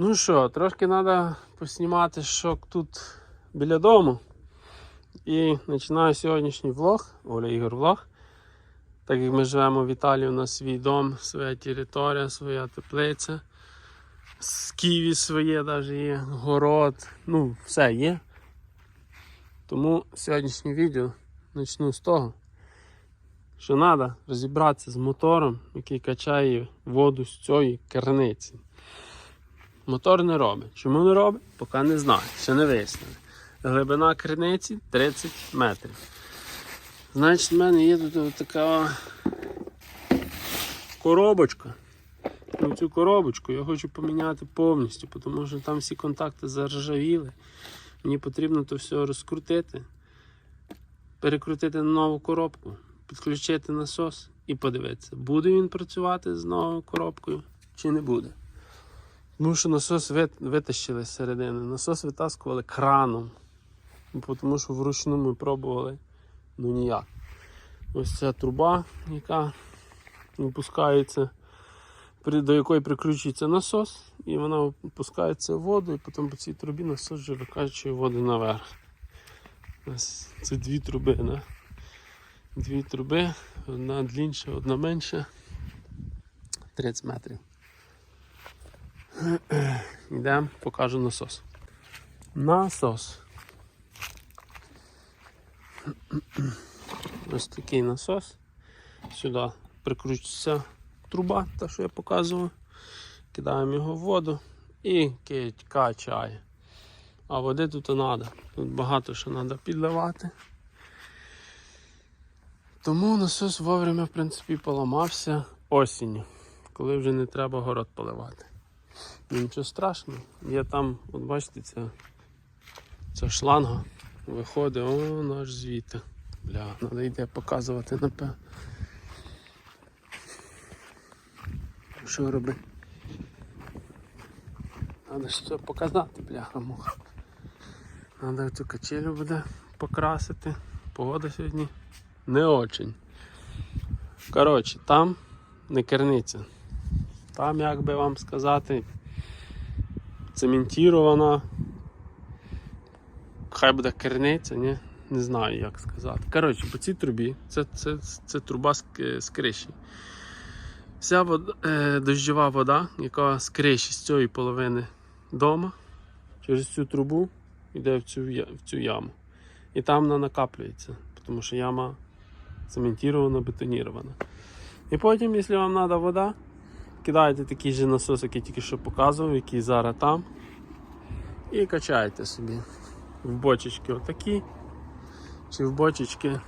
Ну що, трошки треба поснімати, що тут біля дому. І починаю сьогоднішній влог, Оля Ігор влог. Так як ми живемо в Італії, у нас свій дом, своя територія, своя теплиця. З Києві своє навіть є, город, ну, все є. Тому сьогоднішнє відео почну з того, що треба розібратися з мотором, який качає воду з цієї керниці. Мотор не робить. Чому не робить? Поки не знаю, ще не вияснили. Глибина криниці 30 метрів. Значить, в мене є тут така коробочка. Ну, цю коробочку я хочу поміняти повністю, тому що там всі контакти заржавіли. Мені потрібно то все розкрутити, перекрутити на нову коробку, підключити насос і подивитися, буде він працювати з новою коробкою чи не буде. Тому що насос витащили з середини. Насос витаскували краном. Тому що вручну ми пробували ну ніяк. Ось ця труба, яка випускається, до якої прикручується насос, і вона випускається в воду, і потім по цій трубі насос вже викачує воду наверх. Ось це дві труби. Да? Дві труби, одна длінша, одна менша. 30 метрів. Йдемо, покажу насос. Насос. Ось такий насос. Сюди прикручується труба, та що я показував. Кидаємо його в воду і качає. А води тут треба. Тут багато що треба підливати. Тому насос вовремя, в принципі, поламався осінню, коли вже не треба город поливати. Нічого страшного. Є там, от бачите, ця, ця шланга виходить, о, наш звідти. Бля, треба йде показувати напевно. Що робити? Треба ж це показати, бляха муха. Треба цю качелю буде покрасити. Погода сьогодні не очень. Коротше, там не керниця. Там, як би вам сказати, цементірована. Хай буде керниця, ні? Не знаю, як сказати. Коротше, по цій трубі, це, це, це труба з, з криші. Вся вода, е, дощова вода, яка з криші з цієї половини дома, через цю трубу йде в цю, в цю яму. І там вона накаплюється, тому що яма цементірована, бетонірована. І потім, якщо вам треба вода, кидаєте такий же насос, який тільки що показував, який зараз там. І качаєте собі в бочечки отакі, чи в бочечки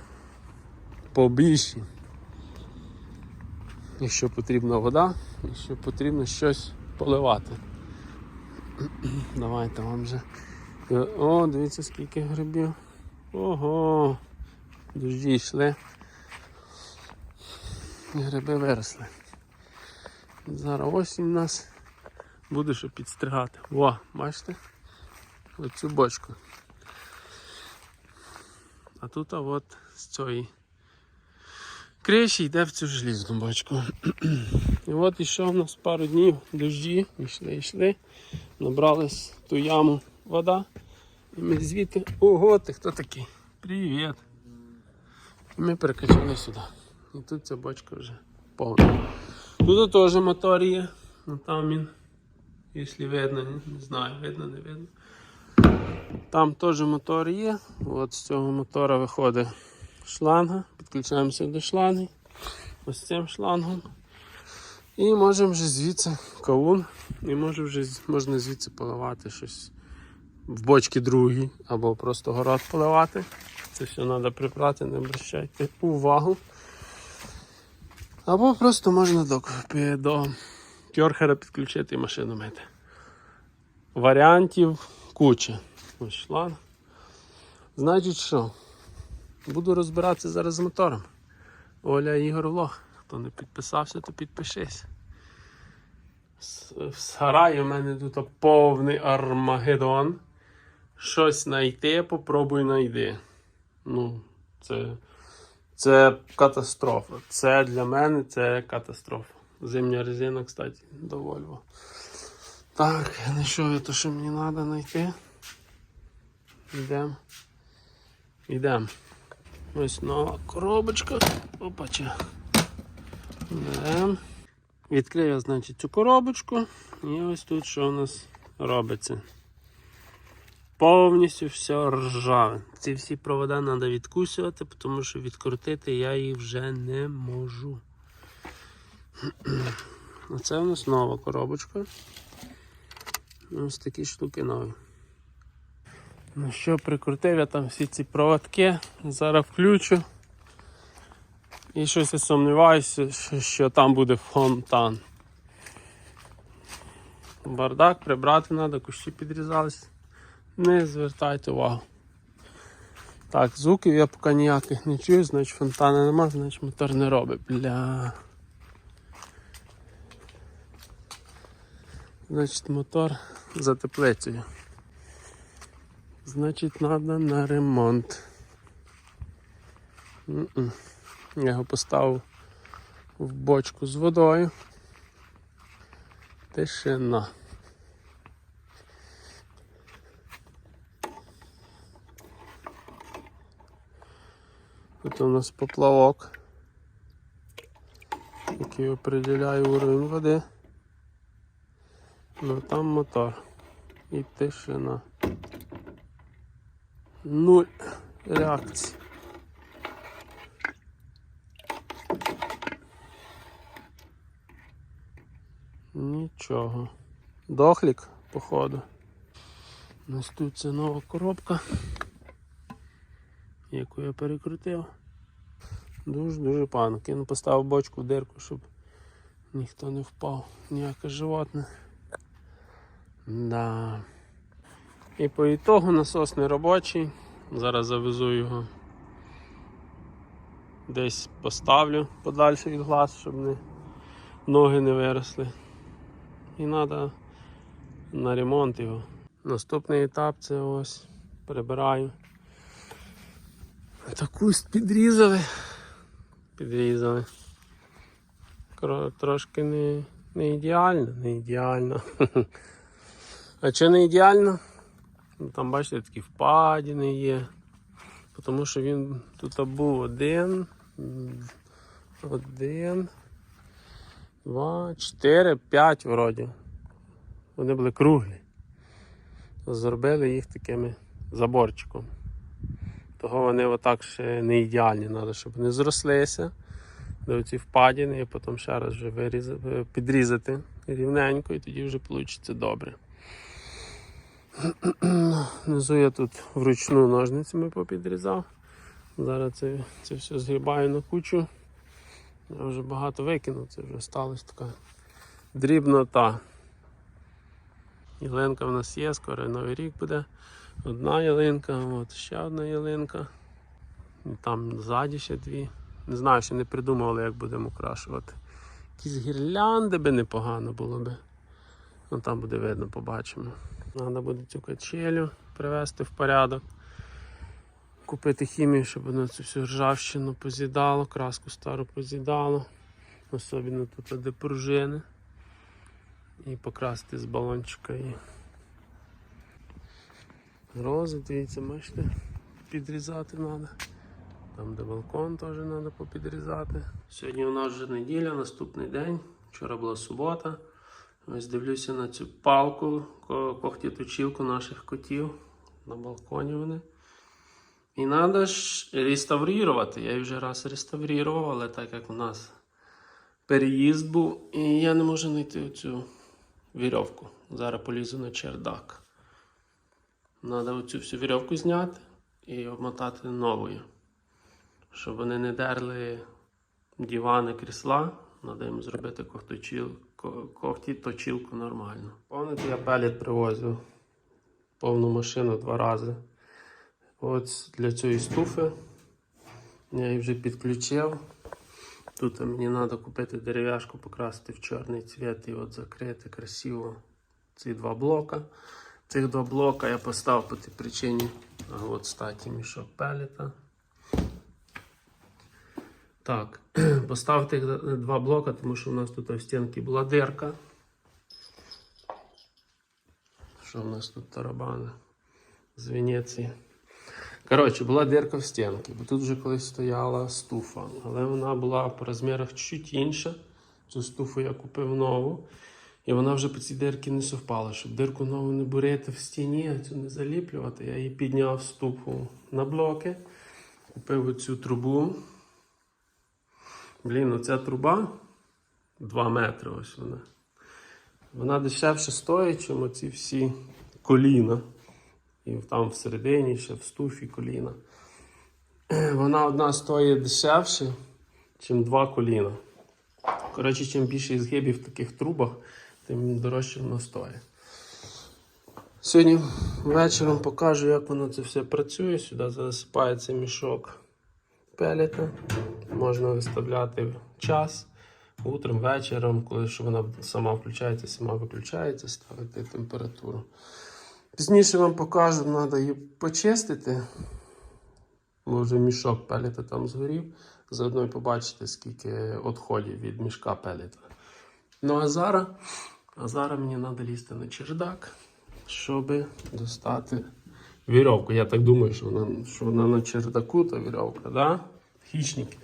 побільші. Якщо потрібна вода, якщо потрібно щось поливати. Давайте вам вже. О, дивіться скільки грибів. Ого! Дожді йшли. Гриби виросли. Зараз осінь у нас буде що підстригати. О, бачите? Оцю бочку. А тут а от з цієї криші йде в цю желізну бочку. І от ішов у нас пару днів дощі, йшли, йшли, набрались ту яму вода. І ми звідти. Ого, ти хто такий? Привіт. І ми перекачали сюди. І тут ця бочка вже повна. Тут теж мотор є. Ну там він, якщо видно, не, знаю, видно, не видно. Там теж мотор є. От з цього мотора виходить шланга. Підключаємося до шланги. Ось цим шлангом. І можемо вже звідси кавун. І може вже можна звідси поливати щось в бочки другі, або просто город поливати. Це все треба прибрати, не обращайте увагу. Або просто можна до, до кьорхера підключити і машину мити. Варіантів куча. Ось шланг. Значить що? Буду розбиратися зараз з мотором. Оля Ігор Влог. Хто не підписався, то підпишись. В сараї у мене тут повний армагеддон. Щось знайти, попробуй знайди. Ну, це, це катастрофа. Це для мене це катастрофа. Зимня резина, кстати, до Volvo. Так, знайшов я то, що мені треба знайти. Йдемо. Йдемо. Ось нова коробочка. Опача. Йдемо. Відкрив я, значить, цю коробочку. І ось тут що у нас робиться. Повністю все ржаве. Ці всі провода треба відкусувати, тому що відкрутити я їх вже не можу. Оце у нас нова коробочка. Ось такі штуки нові. Ну що, прикрутив я там всі ці проводки. Зараз включу. І щось я сумніваюся, що там буде фонтан. Бардак прибрати треба, кущі підрізались. Не звертайте увагу. Так, звуків я поки ніяких не чую, значить фонтана нема, значить мотор не робить. Бля. Значить мотор за теплицею. Значить, треба на ремонт. М-м. Я його поставив в бочку з водою. Тишина. Тут у нас поплавок, який определяє уровень води. Ну там мотор і тишина. Нуль реакції. Нічого. Дохлік, походу. Ось тут це нова коробка, яку я перекрутив. Дуже-дуже погано. Кину поставив бочку в дирку, щоб ніхто не впав, ніяке животне. Да. І по ітогу насос не робочий. Зараз завезу його. Десь поставлю подальше від глаз, щоб не, ноги не виросли. І треба на ремонт його. Наступний етап це ось прибираю. Таку підрізали. Підрізали. Трошки не, не ідеально, не ідеально. А чи не ідеально? Ну, Там, бачите, такі впадини є. Тому що він тут був один, один, два, чотири, п'ять вроді. Вони були круглі. Зробили їх такими заборчиком. Того вони отак ще не ідеальні, треба, щоб вони зрослися до ці впадини і потім ще раз вже вирізати, підрізати рівненько і тоді вже вийде добре. Внизу я тут вручну ножницями попідрізав. Зараз це, це все згрібаю на кучу. Я вже багато викинув, це вже сталася така дрібнота. Ялинка в нас є, скоро новий рік буде. Одна ялинка, от ще одна ялинка. І там ззаді ще дві. Не знаю, ще не придумували, як будемо украшувати. Якісь гірлянди би непогано було би. Ну там буде видно, побачимо. Треба буде цю качелю привести в порядок. Купити хімію, щоб воно цю всю ржавчину поз'їдало, краску стару поз'їдало. Особливо тут де пружини. І покрасити з балончика і рози, дивіться, бачите, підрізати треба. Там де балкон теж треба попідрізати. Сьогодні у нас вже неділя, наступний день. Вчора була субота. Ось дивлюся на цю палку, ко- когтіточілку наших котів. На балконі вони. І треба ж реставрувати. Я її вже раз реставрував, але так як у нас переїзд був, і я не можу знайти цю вірьовку. Зараз полізу на чердак. Треба оцю всю вірьовку зняти і обмотати новою. Щоб вони не дерли дивани, крісла. Треба їм зробити когті точілку нормально. Пам'ятаєте, я пелет привозив повну машину два рази. От для цієї стуфи я її вже підключив. Тут мені треба купити дерев'яшку, покрасити в чорний цвіт і от закрити красиво ці два блока. Цих два блока я поставив по тій причині. От статі мішок пелета. Так, поставив тих два блока, тому що у нас тут в стінці була дирка. Що в нас тут тарабани? З Венеції. Коротше, була дирка в стінці, бо тут вже колись стояла стуфа, але вона була по розмірах чуть інша. Цю стуфу я купив нову. І вона вже по цій дирці не совпала. Щоб дирку нову не бурити в стіні, а цю не заліплювати. Я її підняв ступу на блоки, купив оцю трубу. Блін, оця труба 2 метри ось вона. Вона дешевше стоїть, ніж оці всі коліна. І там всередині ще в стуфі коліна. Вона одна стоїть дешевше, ніж два коліна. Коротше, чим більше згибів в таких трубах, тим дорожче воно стоїть. Сьогодні вечором покажу, як воно це все працює. Сюди засипається мішок пелета. Можна виставляти час утром, вечором, коли що вона сама включається, сама виключається, ставити температуру. Пізніше вам покажу, треба її почистити. Бо вже мішок пелета там згорів. Заодно і побачите, скільки відходів від мішка пелета. Ну а зараз, а зараз мені треба лізти на чердак, щоб достати вірьовку. Я так думаю, що вона, що вона на чердаку, та вірьовка, да? Хищники.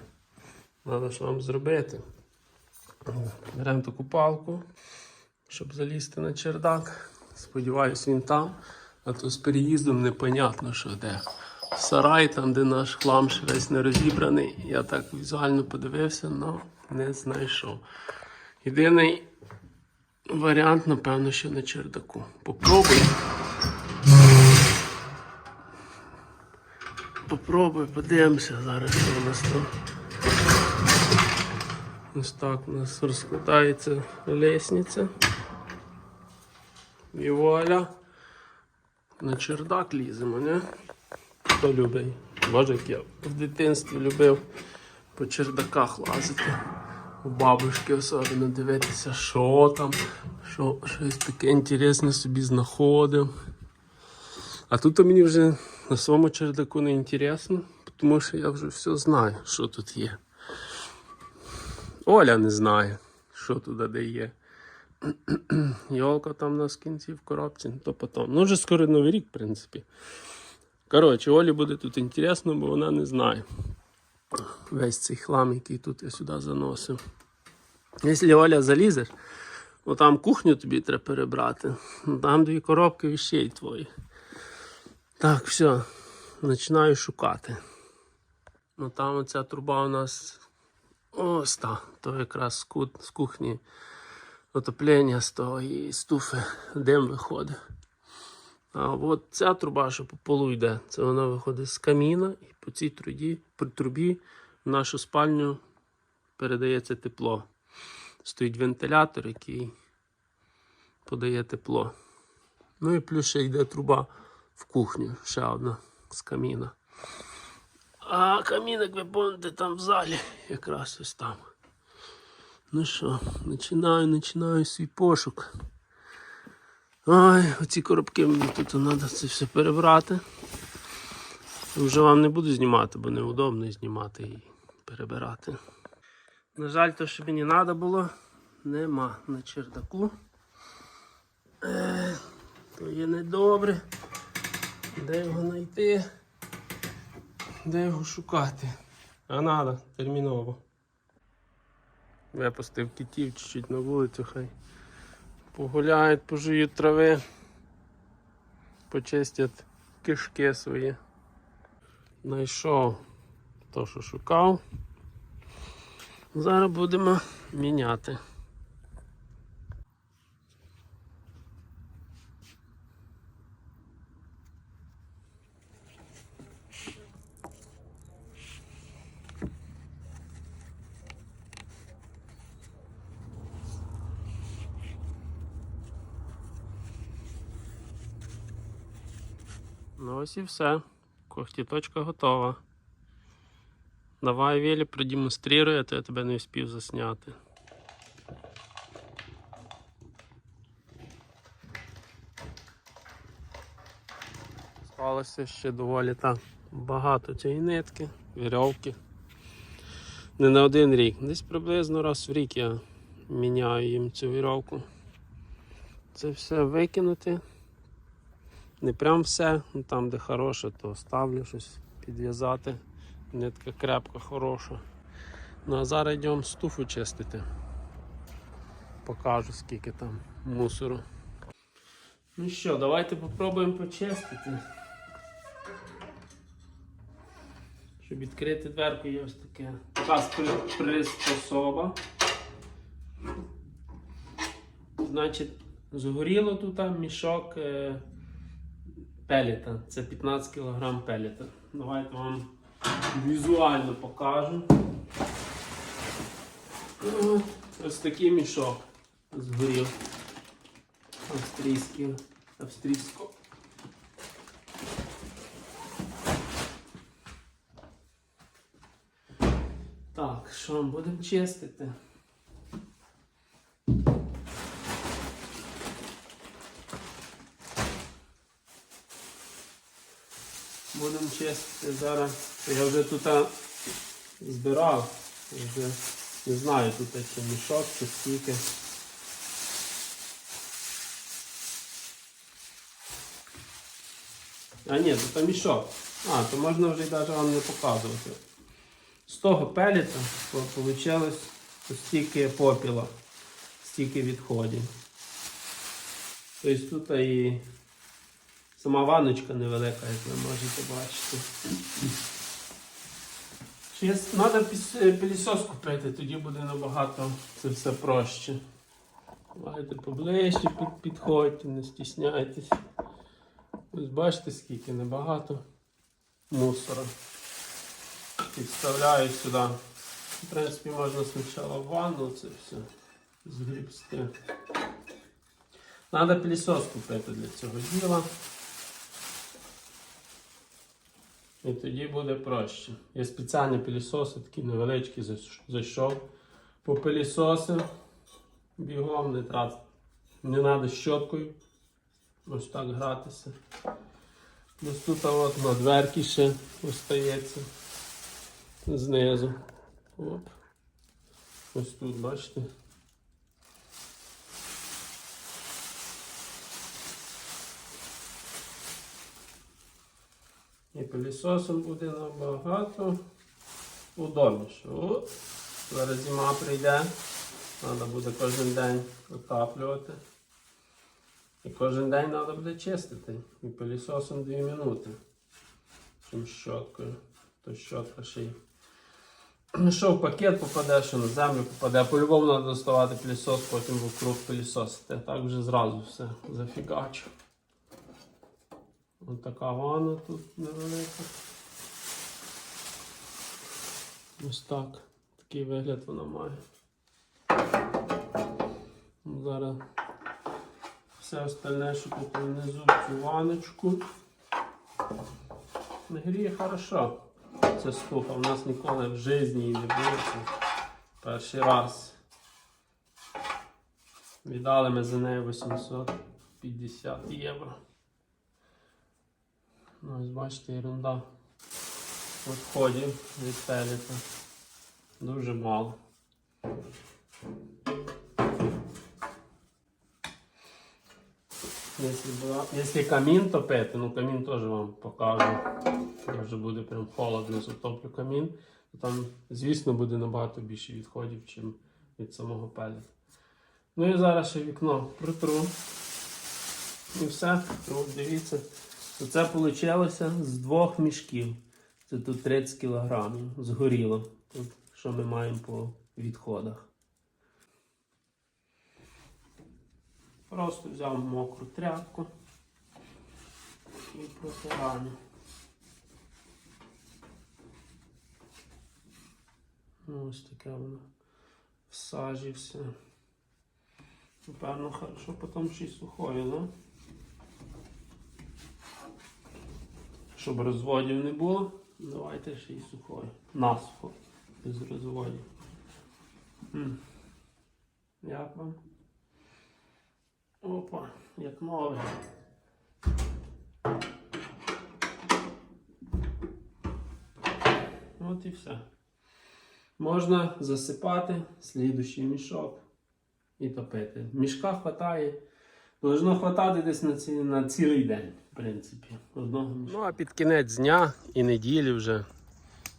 Треба що вам зробити. Беремо таку палку, щоб залізти на чердак. Сподіваюсь, він там. А то з переїздом непонятно, що де. Сарай, там, де наш хлам ще весь не розібраний. Я так візуально подивився, але не знайшов. Єдиний варіант, напевно, що на чердаку. Попробуй. Попробуй, подивимося зараз, що у нас там. Ось так у нас розкладається лестниця. І вуаля. На чердак ліземо, не? Хто любить? Боже, як я в дитинстві любив по чердаках лазити. У бабушки особливо дивитися, що там, що щось таке інтересне собі знаходив. А тут мені вже на своєму чердаку не інтересно, тому що я вже все знаю, що тут є. Оля не знає, що туди де є. Йолка там в кінці в коробці, то потім. Ну, вже скоро новий рік, в принципі. Коротше, Олі буде тут інтересно, бо вона не знає. Весь цей хлам, який тут я сюди заносив. Якщо Оля залізеш, то там кухню тобі треба перебрати. Ну, Там дві коробки вещей твої. Так, все, починаю шукати. Ну там оця труба у нас ось та, то якраз з кухні отоплення з того і стуфи дим виходить. А от ця труба, що по полу йде, це вона виходить з каміна і по цій трубі, по трубі в нашу спальню передається тепло. Стоїть вентилятор, який подає тепло. Ну і плюс ще йде труба в кухню, ще одна з каміна. А камін, як ви помните, там в залі, якраз ось там. Ну що, починаю, починаю свій пошук. Ой, оці коробки мені тут треба це все перебрати. Вже вам не буду знімати, бо неудобно знімати і перебирати. На жаль, то, що мені треба було, нема на чердаку. Е, то є недобре. Де його знайти? Де його шукати? А треба, терміново. Випустив китів чуть-чуть на вулицю, хай погуляють, пожують трави, почистять кишки свої. Знайшов то, що шукав. Зараз будемо міняти. Ну ось і все. Когтіточка готова. Давай, Вілі, продемонструй, а то я тебе не встиг засняти. Склалося ще доволі так багато цієї нитки, вірьовки. Не на один рік. Десь приблизно раз в рік я міняю їм цю вірьовку. Це все викинути, Не прям все, ну, там де хороше, то ставлю щось підв'язати. Нитка крепка, хороша. Ну а зараз йдемо стуфу чистити. Покажу скільки там мусору. Ну що, давайте попробуємо почистити. Щоб відкрити дверку є ось таке. Така при- приспособа. Значить, згоріло тут мішок пелета. Це 15 кг пелета. Давайте вам візуально покажу. Ось такий мішок згорів. Австрійський. Австрійсько. Так, що будемо чистити? Будемо чистити зараз. Я вже тут збирав. Вже не знаю тут чи мішок, чи скільки. А ні, тут мішок. А, то можна вже навіть вам не показувати. З того пелета вийшло стільки попіла, стільки відходів. Тобто тут і сама ванночка невелика, як ви можете бачити. Треба пилісос купити, тоді буде набагато це все проще. Давайте поближче підходьте, не стісняйтесь. Бачите, скільки небагато мусора. Підставляю сюди. В принципі, можна спочатку в ванну це все згрібсти. Треба пилісос купити для цього діла. І тоді буде проще. Є спеціальні пилісоси, такі невеличкі, зайшов. По пилісосу бігом не треба. Не треба щоткою. Ось так гратися. Ось тут от на дверки ще остається знизу. Оп. Ось тут, бачите. І пилісосом буде набагато удобніше. О, зараз зима прийде. Треба буде кожен день отаплювати. І кожен день треба буде чистити. І пилісосом 2 минути. Чим щоткою. То щотка ще й. Що в пакет попаде, що на землю попаде. По-любому треба доставати пилісос, потім вокруг пилісосити. Так вже зразу все зафігачу. Ось така ванна тут невелика. Ось так. Такий вигляд вона має. Ну, Зараз все остальне, що тут внизу цю ваночку. Гріє хорошо. Це стуха. У нас ніколи в житті не було. Перший раз. Віддали ми за неї 850 євро. Ось бачите, ерунда. Відходів від пелета. Дуже мало. Якщо, камін топити, ну камін теж вам покажу. Коли вже буде прям холодно, затоплю камін, то там, звісно, буде набагато більше відходів, ніж від самого пелета. Ну і зараз ще вікно притру. І все, тру, дивіться. Це вийшло з двох мішків. Це тут 30 кг згоріло. Тут, що ми маємо по відходах. Просто взяв мокру тряпку і протираю. Ну, ось таке воно в сажі все. Напевно, хорошо потім ще й сухою, ну? Щоб розводів не було, давайте ще й сухою. Насухо, без розводів. Як вам? Опа, як нове. От і все. Можна засипати слідущий мішок і топити. Мішка хватає Должно хватати десь на, ці, на цілий день, в принципі. Одного. Ну а під кінець дня і неділі вже.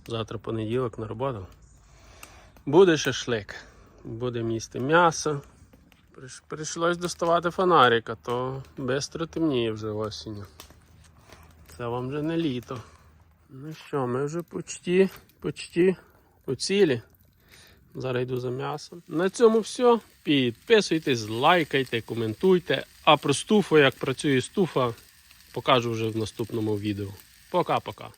Завтра понеділок на роботу. Буде шашлик. Будемо їсти м'ясо. Прийшлось доставати фонарика, то бистро темніє вже осінню. Це вам вже не літо. Ну що, ми вже почти, почти у цілі. Зараз йду за м'ясом. На цьому все. Підписуйтесь, лайкайте, коментуйте. А про стуфу, як працює стуфа, покажу вже в наступному відео. Пока-пока.